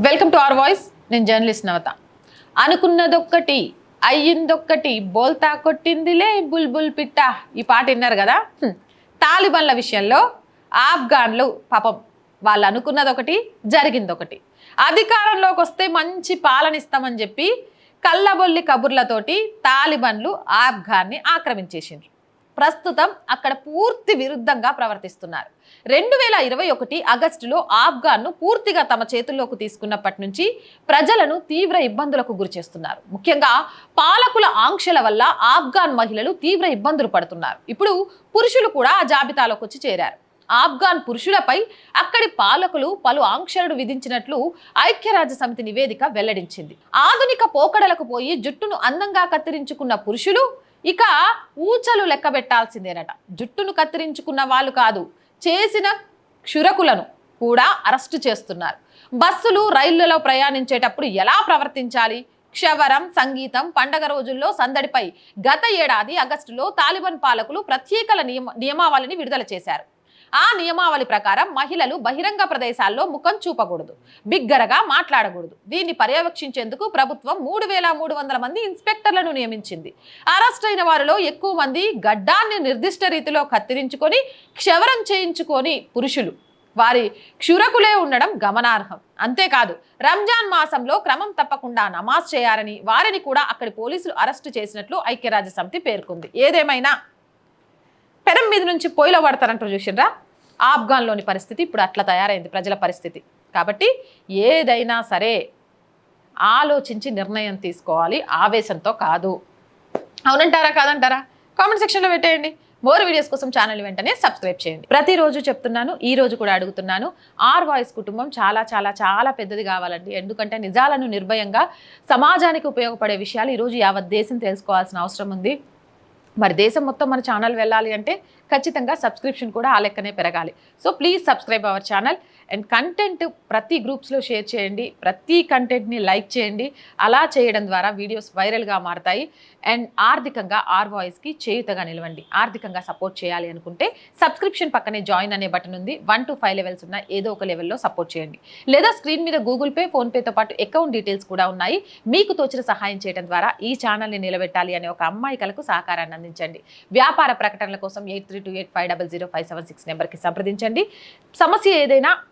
Welcome to our voice. నేను journalist Navata. అనుకున్నదొక్కటి అయ్యిందొక్కటి బోల్తా కొట్టిందిలే బుల్బుల్ పిట్ట. ఈ పాట విన్నారు కదా? తాలిబన్ల విషయంలో ఆఫ్ఘన్లు పాపం వాళ్ళు అనుకున్నదొకటి జరిగిందొకటి. అధికారంలోకి వస్తే మంచి పాలన ఇస్తామని చెప్పి కళ్ళబొల్లి కబుర్లతోటి తాలిబన్లు ఆఫ్ఘాన్ని ఆక్రమించేసిండ్రు. ప్రస్తుతం అక్కడ పూర్తి విరుద్ధంగా ప్రవర్తిస్తున్నారు. రెండు వేల ఇరవై ఒకటి ఆగస్టులో ఆఫ్ఘాన్ను పూర్తిగా తమ చేతుల్లోకి తీసుకున్నప్పటి నుంచి ప్రజలను తీవ్ర ఇబ్బందులకు గురిచేస్తున్నారు ముఖ్యంగా పాలకుల ఆంక్షల వల్ల ఆఫ్ఘాన్ మహిళలు తీవ్ర ఇబ్బందులు పడుతున్నారు. ఇప్పుడు పురుషులు కూడా ఆ జాబితాలోకి వచ్చి చేరారు. ఆఫ్ఘాన్ పురుషులపై అక్కడి పాలకులు పలు ఆంక్షలను విధించినట్లు ఐక్యరాజ్య సమితి నివేదిక వెల్లడించింది. ఆధునిక పోకడలకు పోయి జుట్టును అందంగా కత్తిరించుకున్న పురుషులు ఇక ఊచలు లెక్క పెట్టాల్సిందేనట. జుట్టును కత్తిరించుకున్న వాళ్ళు కాదు చేసిన క్షురకులను కూడా అరెస్టు చేస్తున్నారు. బస్సులు రైళ్ళలో ప్రయాణించేటప్పుడు ఎలా ప్రవర్తించాలి? క్షవరం సంగీతం పండగ రోజుల్లో సందడిపై గత ఏడాది ఆగస్టులో తాలిబాన్ పాలకులు ప్రత్యేక నియమ నియమావళిని విడుదల చేశారు. ఆ నియమావళి ప్రకారం మహిళలు బహిరంగ ప్రదేశాల్లో ముఖం చూపకూడదు బిగ్గరగా మాట్లాడకూడదు. దీన్ని పర్యవేక్షించేందుకు ప్రభుత్వం మూడు వేల మూడు వందల మంది ఇన్స్పెక్టర్లను నియమించింది. అరెస్ట్ అయిన వారిలో ఎక్కువ మంది గడ్డాన్ని నిర్దిష్ట రీతిలో కత్తిరించుకొని క్షవరం చేయించుకొని పురుషులు. వారి క్షురకులే ఉండడం గమనార్హం. అంతేకాదు రంజాన్ మాసంలో క్రమం తప్పకుండా నమాజ్ చేయాలని వారిని కూడా అక్కడి పోలీసులు అరెస్టు చేసినట్లు ఐక్యరాజ్య సమితి పేర్కొంది. ఏదేమైనా పెరం మీద నుంచి పొయ్యిలో పడతారంటారు చూసిండ్రా ఆఫ్ఘాన్లోని పరిస్థితి ఇప్పుడు అట్లా తయారైంది ప్రజల పరిస్థితి. కాబట్టి ఏదైనా సరే ఆలోచించి నిర్ణయం తీసుకోవాలి ఆవేశంతో కాదు. అవునంటారా కాదంటారా? కామెంట్ సెక్షన్లో పెట్టేయండి. మోర్ వీడియోస్ కోసం ఛానల్ వెంటనే సబ్స్క్రైబ్ చేయండి. ప్రతిరోజు చెప్తున్నాను ఈ రోజు కూడా అడుగుతున్నాను ఆర్ వాయిస్ కుటుంబం చాలా చాలా చాలా పెద్దది కావాలండి. ఎందుకంటే నిజాలను నిర్భయంగా సమాజానికి ఉపయోగపడే విషయాలు ఈరోజు యావత్ దేశం తెలుసుకోవాల్సిన అవసరం ఉంది. మరి దేశం మొత్తం మన ఛానల్ వెళ్ళాలి అంటే ఖచ్చితంగా సబ్స్క్రిప్షన్ కూడా ఆ లెక్కనే పెరగాలి. So please subscribe our channel and content ప్రతి గ్రూప్స్లో షేర్ చేయండి. ప్రతి కంటెంట్ని లైక్ చేయండి. అలా చేయడం ద్వారా వీడియోస్ వైరల్గా మారతాయి. అండ్ ఆర్థికంగా ఆర్ వాయిస్కి చేయుతగా నిలవండి. ఆర్థికంగా సపోర్ట్ చేయాలి అనుకుంటే సబ్స్క్రిప్షన్ పక్కనే జాయిన్ అనే బటన్ ఉంది. వన్ టు ఫైవ్ లెవెల్స్ ఉన్న ఏదో ఒక లెవెల్లో సపోర్ట్ చేయండి. లేదా స్క్రీన్ మీద గూగుల్ పే ఫోన్పేతో పాటు అకౌంట్ డీటెయిల్స్ కూడా ఉన్నాయి. మీకు తోచిన సహాయం చేయడం ద్వారా ఈ ఛానల్ని నిలబెట్టాలి అనే ఒక అమ్మాయి కలకు సహకారాన్ని అందించండి. వ్యాపార ప్రకటనల కోసం eight three two eight five double zero five seven six నెంబర్కి సంప్రదించండి. సమస్య ఏదైనా